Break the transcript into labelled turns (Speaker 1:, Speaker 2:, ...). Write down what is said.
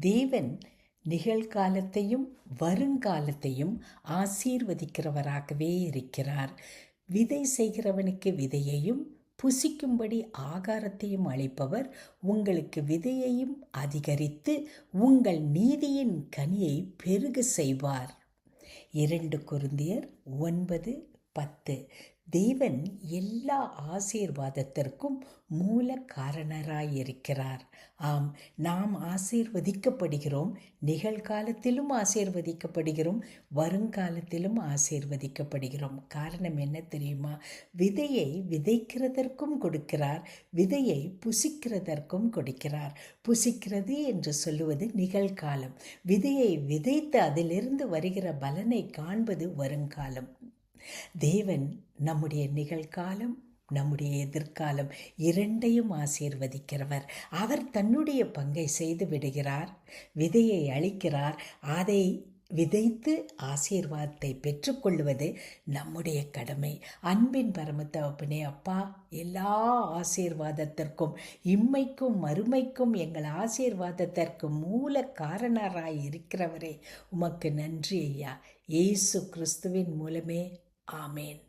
Speaker 1: தேவன் நிகழ்காலத்தையும் வருங்காலத்தையும் ஆசீர்வதிக்கிறவராகவே இருக்கிறார். விதை செய்கிறவனுக்கு விதையையும் புசிக்கும்படி ஆகாரத்தையும் அளிப்பவர். உங்களுக்கு விதையையும் அதிகரித்து உங்கள் நீதியின் கனியை பெருக செய்வார். இரண்டு குருந்தியர் ஒன்பது பத்து. தேவன் எல்லா ஆசீர்வாதத்திற்கும் மூல காரணராயிருக்கிறார் ஆம் நாம் ஆசீர்வதிக்கப்படுகிறோம் நிகழ்காலத்திலும் ஆசீர்வதிக்கப்படுகிறோம் வருங்காலத்திலும் ஆசீர்வதிக்கப்படுகிறோம். காரணம் என்ன தெரியுமா? விதையை விதைக்கிறதற்கும் கொடுக்கிறார் விதையை புசிக்கிறதற்கும் கொடுக்கிறார். புசிக்கிறது என்று சொல்லுவது நிகழ்காலம். விதையை விதைத்து அதிலிருந்து வருகிற பலனை காண்பது வருங்காலம். தேவன் நம்முடைய நிகழ்காலம் நம்முடைய எதிர்காலம் இரண்டையும் ஆசீர்வதிக்கிறவர். அவர் தன்னுடைய பங்கை செய்து விடுகிறார் விதையை அளிக்கிறார் அதை விதைத்து ஆசீர்வாதத்தை பெற்றுக்கொள்வது நம்முடைய கடமை. அன்பின் பரமத்தவப்பனே அப்பா எல்லா ஆசீர்வாதத்திற்கும் இம்மைக்கும் மறுமைக்கும் எங்கள் ஆசீர்வாதத்திற்கு மூல காரணராய் இருக்கிறவரே. உமக்கு நன்றி ஐயா. இயேசு கிறிஸ்துவின் மூலமே Amen.